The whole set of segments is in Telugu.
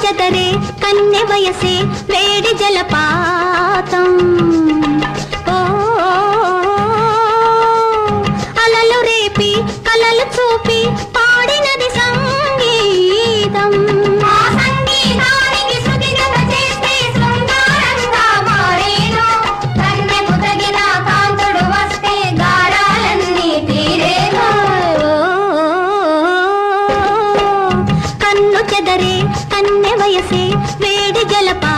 చెదరే కన్య వయసే వేడి జలపాతం. అలలు రేపి కలలు చూపి కన్నె వయసే వేడి జలపా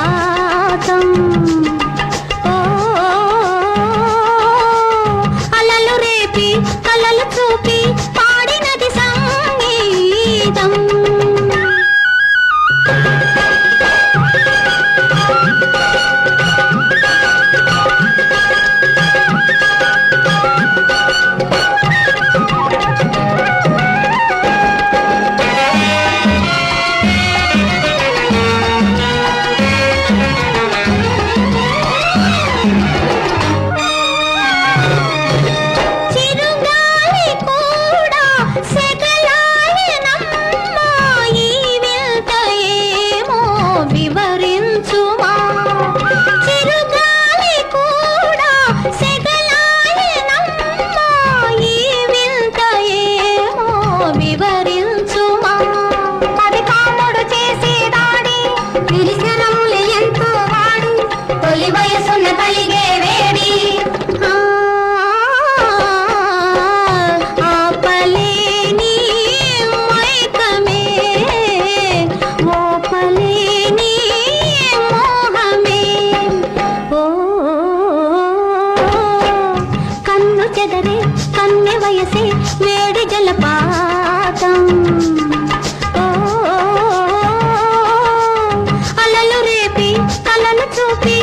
వయసే వేడి జలపాతం. అలలు రేపి కలలు చూపి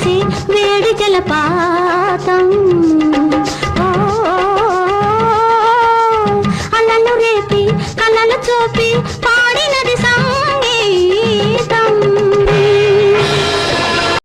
కలిసే వేడి జలపాతం. అలలు రేపి కలలు చూపి పా